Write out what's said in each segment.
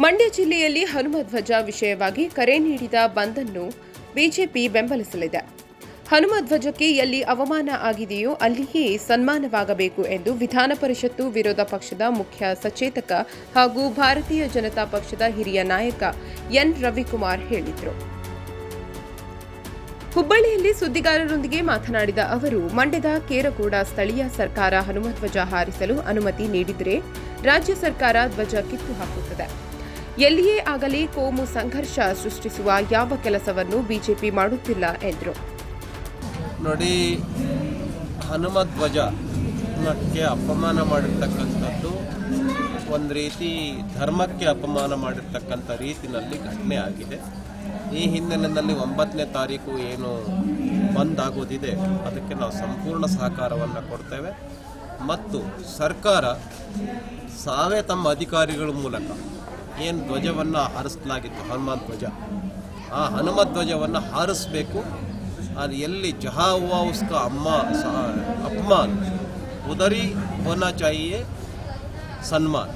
ಮಂಡ್ಯ ಜಿಲ್ಲೆಯಲ್ಲಿ ಹನುಮ ಧ್ವಜ ವಿಷಯವಾಗಿ ಕರೆ ನೀಡಿದ ಬಂದ್ ಅನ್ನು ಬಿಜೆಪಿ ಬೆಂಬಲಿಸಲಿದೆ. ಹನುಮ ಧ್ವಜಕ್ಕೆ ಎಲ್ಲಿ ಅವಮಾನ ಆಗಿದೆಯೋ ಅಲ್ಲಿಯೇ ಸನ್ಮಾನವಾಗಬೇಕು ಎಂದು ವಿಧಾನ ಪರಿಷತ್ತು ವಿರೋಧ ಪಕ್ಷದ ಮುಖ್ಯ ಸಚೇತಕ ಹಾಗೂ ಭಾರತೀಯ ಜನತಾ ಪಕ್ಷದ ಹಿರಿಯ ನಾಯಕ ಎನ್. ರವಿಕುಮಾರ್ ಹೇಳಿದರು. ಹುಬ್ಬಳ್ಳಿಯಲ್ಲಿ ಸುದ್ದಿಗಾರರೊಂದಿಗೆ ಮಾತನಾಡಿದ ಅವರು, ಮಂಡ್ಯದ ಕೇರಗೋಡ ಸ್ಥಳೀಯ ಸರ್ಕಾರ ಹನುಮಧ್ವಜ ಹಾರಿಸಲು ಅನುಮತಿ ನೀಡಿದರೆ ರಾಜ್ಯ ಸರ್ಕಾರ ಧ್ವಜ ಕಿತ್ತು ಹಾಕುತ್ತದೆ ಎಲ್ಲಿಯೇ ಆಗಲಿ ಕೋಮು ಸಂಘರ್ಷ ಸೃಷ್ಟಿಸುವ ಯಾವ ಕೆಲಸವನ್ನು ಬಿಜೆಪಿ ಮಾಡುತ್ತಿಲ್ಲ ಎಂದರು. ನೋಡಿ, ಹನುಮ ಧ್ವಜಕ್ಕೆ ಅಪಮಾನ ಮಾಡಿರ್ತಕ್ಕಂಥದ್ದು ಒಂದು ರೀತಿ ಧರ್ಮಕ್ಕೆ ಅಪಮಾನ ಮಾಡಿರ್ತಕ್ಕಂಥ ರೀತಿಯಲ್ಲಿ ಘಟನೆ ಆಗಿದೆ. ಈ ಹಿನ್ನೆಲೆಯಲ್ಲಿ ಒಂಬತ್ತನೇ ತಾರೀಕು ಏನು ಬಂದ್ ಆಗೋದಿದೆ ಅದಕ್ಕೆ ನಾವು ಸಂಪೂರ್ಣ ಸಹಕಾರವನ್ನು ಕೊಡ್ತೇವೆ. ಮತ್ತು ಸರ್ಕಾರ ಸಾವೇ ತಮ್ಮ ಅಧಿಕಾರಿಗಳ ಮೂಲಕ ಏನು ಧ್ವಜವನ್ನು ಹಾರಿಸಲಾಗಿತ್ತು? ಹನುಮಾನ್ ಧ್ವಜ. ಆ ಹನುಮ ಧ್ವಜವನ್ನು ಹಾರಿಸಬೇಕು. ಅದು ಎಲ್ಲಿ ಜಹಾ ಉಸ್ಕ ಅಮ್ಮ ಅಪಮಾನ್. ಉದರಿ ಚಾಯಿಯೇ ಸನ್ಮಾನ್.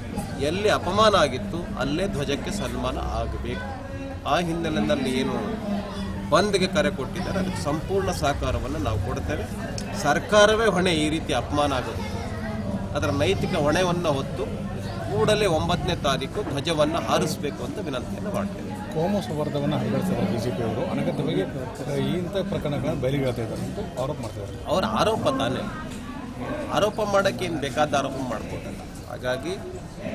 ಎಲ್ಲಿ ಅಪಮಾನ ಆಗಿತ್ತು, ಅಲ್ಲೇ ಧ್ವಜಕ್ಕೆ ಸನ್ಮಾನ ಆಗಬೇಕು. ಆ ಹಿನ್ನೆಲೆಯಲ್ಲಿ ಏನು ಬಂದ್ಗೆ ಕರೆ ಕೊಟ್ಟಿದ್ದಾರೆ, ಅದಕ್ಕೆ ಸಂಪೂರ್ಣ ಸಹಕಾರವನ್ನು ನಾವು ಕೊಡ್ತೇವೆ. ಸರ್ಕಾರವೇ ಹೊಣೆ ಈ ರೀತಿ ಅಪಮಾನ ಆಗೋದು. ಅದರ ನೈತಿಕ ಹೊಣೆಯನ್ನು ಹೊತ್ತು ಕೂಡಲೇ ಒಂಬತ್ತನೇ ತಾರೀಕು ಧ್ವಜವನ್ನು ಹಾರಿಸಬೇಕು ಅಂತ ವಿನಂತಿಯನ್ನು ಮಾಡ್ತೇವೆ ಕೋಮು ಸಂವರ್ಧವನ್ನು ಹರಡಿಸಿದ್ದಾರೆ ಬಿಜೆಪಿ ಅವರು ಅನಗತ್ಯವಾಗಿ ಇಂಥ ಪ್ರಕರಣಗಳನ್ನು ಬಯಲಿಗೆಳ್ತಾ ಇದ್ದಾರೆ ಅಂತ ಆರೋಪ ಮಾಡ್ತಿದ್ದಾರೆ ಅವರ ಆರೋಪ ತಾನೇ. ಆರೋಪ ಮಾಡೋಕ್ಕೆ ಏನು ಬೇಕಾದ ಆರೋಪ ಮಾಡ್ಬೋದಲ್ಲ. ಹಾಗಾಗಿ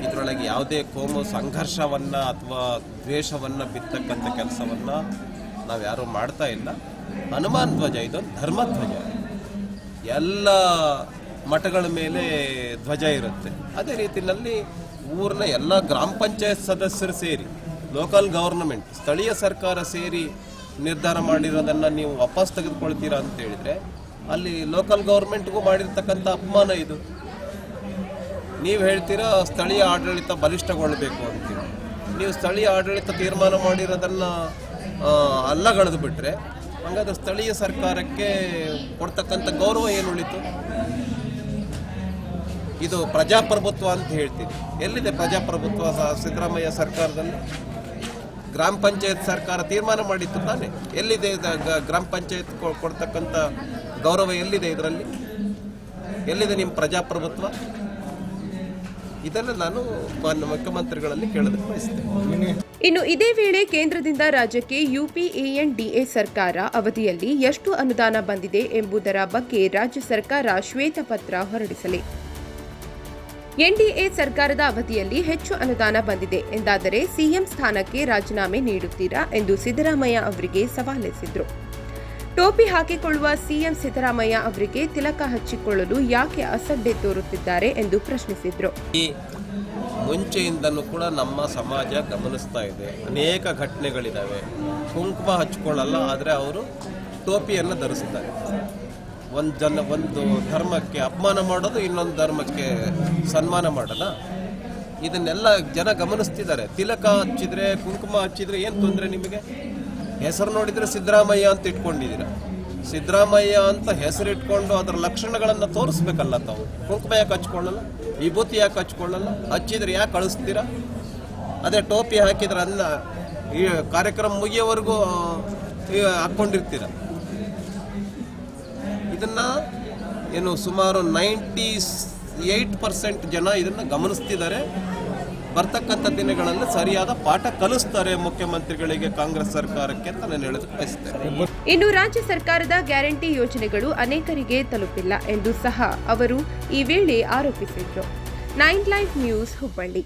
ಇದರೊಳಗೆ ಯಾವುದೇ ಕೋಮು ಸಂಘರ್ಷವನ್ನು ಅಥವಾ ದ್ವೇಷವನ್ನು ಬಿತ್ತಕ್ಕಂಥ ಕೆಲಸವನ್ನು ನಾವು ಯಾರೂ ಮಾಡ್ತಾ ಇಲ್ಲ. ಹನುಮಾನ್ ಧ್ವಜ ಇದೊಂದು ಧರ್ಮಧ್ವಜ ಎಲ್ಲ ಮಠಗಳ ಮೇಲೆ ಧ್ವಜ ಇರುತ್ತೆ. ಅದೇ ರೀತಿಯಲ್ಲಿ ಊರಿನ ಎಲ್ಲ ಗ್ರಾಮ ಪಂಚಾಯತ್ ಸದಸ್ಯರು ಸೇರಿ ಲೋಕಲ್ ಗವರ್ನಮೆಂಟ್ ಸ್ಥಳೀಯ ಸರ್ಕಾರ ಸೇರಿ ನಿರ್ಧಾರ ಮಾಡಿರೋದನ್ನು ನೀವು ವಾಪಸ್ ತೆಗೆದುಕೊಳ್ತೀರಾ ಅಂತ ಹೇಳಿದರೆ, ಅಲ್ಲಿ ಲೋಕಲ್ ಗೌರ್ಮೆಂಟ್ಗೂ ಮಾಡಿರ್ತಕ್ಕಂಥ ಅಪಮಾನ ಇದು. ನೀವು ಹೇಳ್ತೀರಾ ಸ್ಥಳೀಯ ಆಡಳಿತ ಬಲಿಷ್ಠಗೊಳ್ಳಬೇಕು ಅಂತ ನೀವು ಸ್ಥಳೀಯ ಆಡಳಿತ ತೀರ್ಮಾನ ಮಾಡಿರೋದನ್ನು ಅಲ್ಲಗಳೆದು ಬಿಟ್ಟರೆ ಹಂಗಾದ್ರೆ ಸ್ಥಳೀಯ ಸರ್ಕಾರಕ್ಕೆ ಕೊಡ್ತಕ್ಕಂಥ ಗೌರವ ಏನು ಉಳಿತು? ಇದು ಪ್ರಜಾಪ್ರಭುತ್ವ ಅಂತ ಹೇಳ್ತೀವಿ. ಎಲ್ಲಿದೆ ಪ್ರಜಾಪ್ರಭುತ್ವ ಸಿದ್ದರಾಮಯ್ಯ ಸರ್ಕಾರದಲ್ಲಿ? ಗ್ರಾಮ ಪಂಚಾಯತ್ ಸರ್ಕಾರ ತೀರ್ಮಾನ ಮಾಡಿತ್ತು ತಾನೆ. ಎಲ್ಲಿದೆ ಗ್ರಾಮ ಪಂಚಾಯತ್ ಕೊಡ್ತಕ್ಕಂಥ ಗೌರವ ಎಲ್ಲಿದೆ ಇದರಲ್ಲಿ? ಎಲ್ಲಿದೆ ನಿಮ್ಮ ಪ್ರಜಾಪ್ರಭುತ್ವ? ಇದನ್ನು ನಾನು ಮುಖ್ಯಮಂತ್ರಿಗಳಲ್ಲಿ ಕೇಳೋದಕ್ಕೆ ಬಯಸ್ತೇನೆ. ಇನ್ನು ಇದೇ ವೇಳೆ ಕೇಂದ್ರದಿಂದ ರಾಜ್ಯಕ್ಕೆ ಯುಪಿಎಎನ್ಡಿಎ ಸರ್ಕಾರ ಅವಧಿಯಲ್ಲಿ ಎಷ್ಟು ಅನುದಾನ ಬಂದಿದೆ ಎಂಬುದರ ಬಗ್ಗೆ ರಾಜ್ಯ ಸರ್ಕಾರ ಶ್ವೇತಪತ್ರ ಹೊರಡಿಸಲಿ. ಎನ್ಡಿಎ ಸರ್ಕಾರದ ಅವಧಿಯಲ್ಲಿ ಹೆಚ್ಚು ಅನುದಾನ ಬಂದಿದೆ. ಎಂದಾದರೆ ಸಿಎಂ ಸ್ಥಾನಕ್ಕೆ ರಾಜೀನಾಮೆ ನೀಡುತ್ತೀರಾ ಎಂದು ಸಿದ್ದರಾಮಯ್ಯ ಅವರಿಗೆ ಸವಾಲೆಸಿದ್ರು. ಟೋಪಿ ಹಾಕಿಕೊಳ್ಳುವ ಸಿಎಂ ಸಿದ್ದರಾಮಯ್ಯ ಅವರಿಗೆ ತಿಲಕ ಹಚ್ಚಿಕೊಳ್ಳಲು ಯಾಕೆ ಅಸಡ್ಡೆ ತೋರುತ್ತಿದ್ದಾರೆ ಎಂದು ಪ್ರಶ್ನಿಸಿದರು. ಮುಂಚೆಯಿಂದನೂ ಕೂಡ ನಮ್ಮ ಸಮಾಜ ಗಮನಿಸ್ತಾ ಇದೆ. ಅನೇಕ ಘಟನೆಗಳಿದ್ದಾವೆ ಕುಂಕುಮ ಹಚ್ಚಿಕೊಳ್ಳಲ್ಲ, ಆದರೆ ಅವರು ಟೋಪಿಯನ್ನು ಧರಿಸ್ತಾರೆ. ಒಂದು ಜನ, ಒಂದು ಧರ್ಮಕ್ಕೆ ಅಪಮಾನ ಮಾಡೋದು, ಇನ್ನೊಂದು ಧರ್ಮಕ್ಕೆ ಸನ್ಮಾನ ಮಾಡೋಣ. ಇದನ್ನೆಲ್ಲ ಜನ ಗಮನಿಸ್ತಿದ್ದಾರೆ. ತಿಲಕ ಹಚ್ಚಿದ್ರೆ, ಕುಂಕುಮ ಹಚ್ಚಿದ್ರೆ ಏನು ತೊಂದರೆ ನಿಮಗೆ? ಹೆಸರು ನೋಡಿದರೆ ಸಿದ್ದರಾಮಯ್ಯ ಅಂತ ಇಟ್ಕೊಂಡಿದ್ದೀರ. ಸಿದ್ದರಾಮಯ್ಯ ಅಂತ ಹೆಸರಿಟ್ಕೊಂಡು ಅದರ ಲಕ್ಷಣಗಳನ್ನು ತೋರಿಸ್ಬೇಕಲ್ಲ ತಾವು. ಕುಂಕುಮ ಯಾಕೆ ಹಚ್ಕೊಳ್ಳಲ್ಲ? ವಿಭೂತಿ ಯಾಕೆ ಹಚ್ಕೊಳ್ಳಲ್ಲ? ಹಚ್ಚಿದ್ರೆ ಯಾಕೆ ಕಳಿಸ್ತೀರಾ? ಅದೇ ಟೋಪಿ ಹಾಕಿದ್ರೆ ಅನ್ನ ಈ ಕಾರ್ಯಕ್ರಮ ಮುಗಿಯೋವರೆಗೂ ಹಾಕ್ಕೊಂಡಿರ್ತೀರ? ಇದನ್ನ ಏನು ಸುಮಾರು ನೈಂಟಿ ಏಯ್ಟ್ ಪರ್ಸೆಂಟ್ ಜನ ಇದನ್ನು ಗಮನಿಸ್ತಿದ್ದಾರೆ. ಬರ್ತಕ್ಕಂಥ ದಿನಗಳಲ್ಲಿ ಸರಿಯಾದ ಪಾಠ ಕಲಿಸ್ತಾರೆ ಮುಖ್ಯಮಂತ್ರಿಗಳಿಗೆ ಕಾಂಗ್ರೆಸ್ ಸರ್ಕಾರಕ್ಕೆ ಅಂತ ನಾನು ಹೇಳೋದಕ್ಕೆ ಬಯಸ್ತೇನೆ. ಇನ್ನು ರಾಜ್ಯ ಸರ್ಕಾರದ ಗ್ಯಾರಂಟಿ ಯೋಜನೆಗಳು ಅನೇಕರಿಗೆ ತಲುಪಿಲ್ಲ ಎಂದು ಸಹ ಅವರು ಈ ವೇಳೆ ಆರೋಪಿಸಿದರು. Nine life news Hubballi.